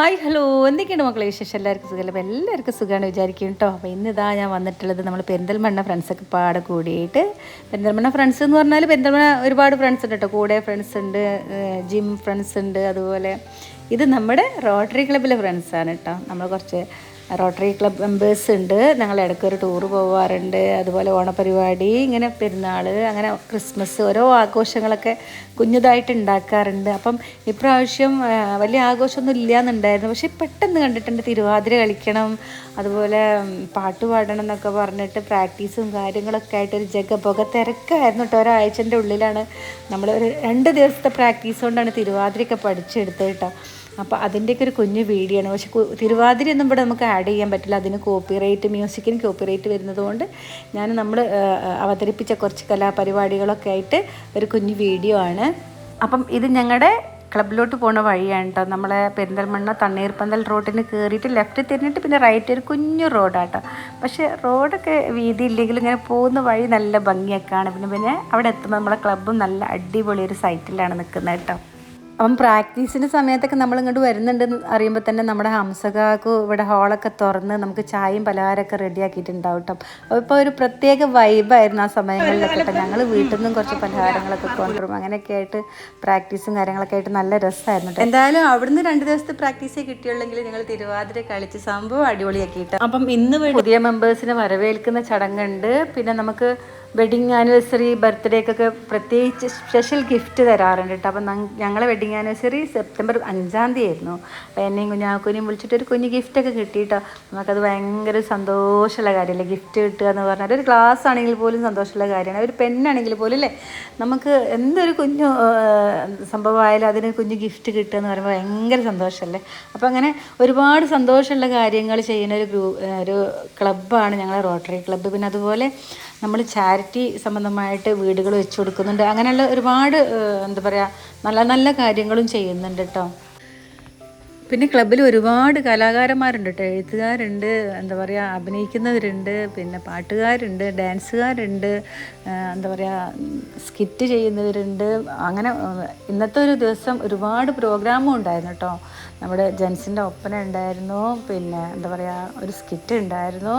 Hi hello. എന്തൊക്കെയാണ് മക്കളെ വിശേഷം? എല്ലാവർക്കും സുഖമല്ല അപ്പോൾ എല്ലാവർക്കും സുഖമാണ് വിചാരിക്കും കേട്ടോ. അപ്പോൾ ഇന്നിതാ ഞാൻ വന്നിട്ടുള്ളത് നമ്മൾ പെരിന്തൽമണ്ണ ഫ്രണ്ട്സൊക്കെ പാടെ കൂടിയിട്ട്. പെരിന്തൽമണ്ണ ഫ്രണ്ട്സ് എന്ന് പറഞ്ഞാൽ പെരിന്തൽമണ്ണ ഒരുപാട് ഫ്രണ്ട്സ് ഉണ്ട് കേട്ടോ. കൂടെ ഫ്രണ്ട്സ് ഉണ്ട് ജിം ഫ്രണ്ട്സ് ഉണ്ട് അതുപോലെ ഇത് നമ്മുടെ റോട്ടറി ക്ലബിലെ ഫ്രണ്ട്സാണ് കേട്ടോ. നമ്മൾ കുറച്ച് റോട്ടറി ക്ലബ് മെമ്പേഴ്സ് ഉണ്ട്. ഞങ്ങൾ ഇടയ്ക്ക് ഒരു ടൂർ പോവാറുണ്ട്. അതുപോലെ ഓണപരിപാടി ഇങ്ങനെ പെരുന്നാൾ അങ്ങനെ ക്രിസ്മസ് ഓരോ ആഘോഷങ്ങളൊക്കെ കുഞ്ഞതായിട്ട് ഉണ്ടാക്കാറുണ്ട് അപ്പം ഇപ്രാവശ്യം വലിയ ആഘോഷമൊന്നും ഇല്ലയെന്നുണ്ടായിരുന്നു പക്ഷെ പെട്ടെന്ന് കണ്ടിട്ടുണ്ട് തിരുവാതിര കളിക്കണം അതുപോലെ പാട്ട് പാടണം എന്നൊക്കെ പറഞ്ഞിട്ട് പ്രാക്ടീസും കാര്യങ്ങളൊക്കെ ആയിട്ട് ഒരു ജഗപൊക തിരക്കായിരുന്നു കേട്ടോ ഒരാഴ്ചന്റെ ഉള്ളിലാണ്. നമ്മൾ ഒരു രണ്ട് ദിവസത്തെ പ്രാക്ടീസ് കൊണ്ടാണ് തിരുവാതിരയൊക്കെ പഠിച്ചെടുത്തത് കേട്ടോ. അപ്പോൾ അതിന്റെയൊക്കെ ഒരു കുഞ്ഞു വീഡിയോ ആണ്. പക്ഷേ തിരുവാതിരി തിരുവാതിരയൊന്നും ഇവിടെ നമുക്ക് ആഡ് ചെയ്യാൻ പറ്റില്ല. അതിന് കോപ്പിറൈറ്റ് മ്യൂസിക്കിന് കോപ്പിറൈറ്റ് വരുന്നതുകൊണ്ട് ഞാൻ നമ്മൾ അവതരിപ്പിച്ച കുറച്ച് കലാപരിപാടികളൊക്കെ ആയിട്ട് ഒരു കുഞ്ഞു വീഡിയോ ആണ്. അപ്പം ഇത് ഞങ്ങളുടെ ക്ലബിലോട്ട് പോണ വഴിയാണ് കേട്ടോ നമ്മളെ പെരിന്തൽമണ്ണ തണ്ണീർപ്പന്തൽ റോഡിന് കയറിയിട്ട് ലെഫ്റ്റ് തിരിഞ്ഞിട്ട് പിന്നെ റൈറ്റ് ഒരു കുഞ്ഞു റോഡാട്ടോ പക്ഷേ റോഡൊക്കെ വീതി ഇല്ലെങ്കിലും ഇങ്ങനെ പോകുന്ന വഴി നല്ല ഭംഗിയൊക്കെയാണ് പിന്നെ പിന്നെ അവിടെ എത്തുമ്പോൾ നമ്മളെ ക്ലബ്ബും നല്ല അടിപൊളി ഒരു സൈറ്റിലാണ് നിൽക്കുന്നത് കേട്ടോ അപ്പം പ്രാക്ടീസിന്റെ സമയത്തൊക്കെ നമ്മൾ ഇങ്ങോട്ട് വരുന്നുണ്ടെന്ന് അറിയുമ്പോൾ തന്നെ നമ്മുടെ ഹംസകാക്ക് ഇവിടെ ഹാളൊക്കെ തുറന്ന് നമുക്ക് ചായയും പലഹാരമൊക്കെ റെഡിയാക്കിയിട്ടുണ്ടാവും കേട്ടോ. അപ്പോൾ ഇപ്പോൾ ഒരു പ്രത്യേക വൈബായിരുന്നു ആ സമയങ്ങളിലൊക്കെ കേട്ടോ. ഞങ്ങൾ വീട്ടിൽ നിന്നും കുറച്ച് പലഹാരങ്ങളൊക്കെ കൊണ്ടുവരും. അങ്ങനെയൊക്കെ ആയിട്ട് പ്രാക്ടീസും കാര്യങ്ങളൊക്കെ ആയിട്ട് നല്ല രസമായിരുന്നു കേട്ടോ. എന്തായാലും അവിടുന്ന് രണ്ട് ദിവസത്തെ പ്രാക്ടീസേ കിട്ടിയുള്ളെങ്കിൽ നിങ്ങൾ തിരുവാതിര കളിച്ച് സംഭവം അടിപൊളിയാക്കി കേട്ടോ അപ്പം ഇന്ന് പുതിയ മെമ്പേഴ്സിനെ വരവേൽക്കുന്ന ചടങ്ങുണ്ട്. പിന്നെ നമുക്ക് വെഡിങ് ആനിവേഴ്സറി ബർത്ത്ഡേക്കൊക്കെ പ്രത്യേകിച്ച് സ്പെഷ്യൽ ഗിഫ്റ്റ് തരാറുണ്ട് കേട്ടോ അപ്പം ഞങ്ങളെ വെഡിങ് ആനിവേഴ്സറി സെപ്റ്റംബർ അഞ്ചാം തീയതി ആയിരുന്നു. അപ്പോൾ എന്നെയും കുഞ്ഞാക്കുനെയും വിളിച്ചിട്ട് ഒരു കുഞ്ഞ് ഗിഫ്റ്റൊക്കെ കിട്ടി കേട്ടോ നമുക്കത് ഭയങ്കര സന്തോഷമുള്ള കാര്യമല്ലേ? ഗിഫ്റ്റ് കിട്ടുക എന്ന് പറഞ്ഞാൽ ഒരു ഗ്ലാസ് ആണെങ്കിൽ പോലും സന്തോഷമുള്ള കാര്യമാണ്. ഒരു പെണ്ണാണെങ്കിൽ പോലും അല്ലേ? നമുക്ക് എന്തൊരു കുഞ്ഞു സംഭവമായാലും അതിന് കുഞ്ഞ് ഗിഫ്റ്റ് കിട്ടുക എന്ന് പറയുമ്പോൾ ഭയങ്കര സന്തോഷമല്ലേ? അപ്പോൾ അങ്ങനെ ഒരുപാട് സന്തോഷമുള്ള കാര്യങ്ങൾ ചെയ്യുന്ന ഒരു ഗ്രൂ ഒരു ക്ലബ്ബാണ് ഞങ്ങളുടെ റോട്ടറി ക്ലബ്ബ് പിന്നെ അതുപോലെ നമ്മൾ ചാരിറ്റി സംബന്ധമായിട്ട് വീടുകൾ വെച്ച് കൊടുക്കുന്നുണ്ട്. അങ്ങനെയുള്ള ഒരുപാട് എന്താ പറയുക നല്ല നല്ല കാര്യങ്ങളും ചെയ്യുന്നുണ്ട് കേട്ടോ പിന്നെ ക്ലബ്ബിൽ ഒരുപാട് കലാകാരന്മാരുണ്ട് കേട്ടോ എഴുത്തുകാരുണ്ട് എന്താ പറയുക അഭിനയിക്കുന്നവരുണ്ട് പിന്നെ പാട്ടുകാരുണ്ട് ഡാൻസുകാരുണ്ട് എന്താ പറയുക സ്കിറ്റ് ചെയ്യുന്നവരുണ്ട്. അങ്ങനെ ഇന്നത്തെ ഒരു ദിവസം ഒരുപാട് പ്രോഗ്രാമും ഉണ്ടായിരുന്നു കേട്ടോ നമ്മുടെ ജെൻസിന്റെ ഒപ്പന ഉണ്ടായിരുന്നു പിന്നെ എന്താ പറയുക ഒരു സ്കിറ്റ് ഉണ്ടായിരുന്നു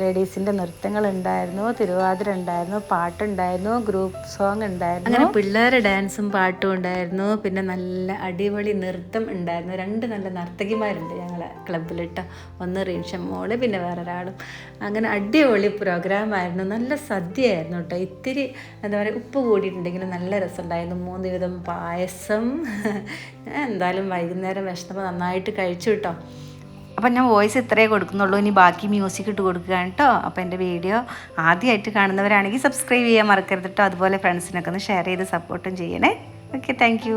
ലേഡീസിന്റെ നൃത്തങ്ങൾ ഉണ്ടായിരുന്നു തിരുവാതിര ഉണ്ടായിരുന്നു പാട്ടുണ്ടായിരുന്നു ഗ്രൂപ്പ് സോങ് ഉണ്ടായിരുന്നു. അങ്ങനെ പിള്ളേരെ ഡാൻസും പാട്ടും ഉണ്ടായിരുന്നു പിന്നെ നല്ല അടിപൊളി നൃത്തം ഉണ്ടായിരുന്നു രണ്ട് നല്ല നർത്തകിമാരുണ്ട് ഞങ്ങളെ ക്ലബ്ബിൽ ഒന്ന് റീൻഷം മോൾ പിന്നെ വേറൊരാളും. അങ്ങനെ അടിപൊളി പ്രോഗ്രാമായിരുന്നു. നല്ല സദ്യയായിരുന്നു കേട്ടോ. ഇത്തിരി എന്താ പറയുക ഉപ്പ് കൂടിയിട്ടുണ്ടെങ്കിലും നല്ല രസമുണ്ടായിരുന്നു. മൂന്ന് വിധം പായസം. എന്തായാലും വൈകുന്നേരം വിശന്നപ്പോൾ നന്നായിട്ട് കഴിച്ചു കേട്ടോ. അപ്പം ഞാൻ വോയിസ് ഇത്രയേ കൊടുക്കുന്നുള്ളൂ. ഇനി ബാക്കി മ്യൂസിക് ഇട്ട് കൊടുക്കുകയാണ് കേട്ടോ. അപ്പോൾ എന്റെ വീഡിയോ ആദ്യമായിട്ട് കാണുന്നവരാണെങ്കിൽ സബ്സ്ക്രൈബ് ചെയ്യാൻ മറക്കരുത് കേട്ടോ. അതുപോലെ ഫ്രണ്ട്സിനൊക്കെ ഒന്ന് ഷെയർ ചെയ്ത് സപ്പോർട്ടും ചെയ്യണേ. Okay thank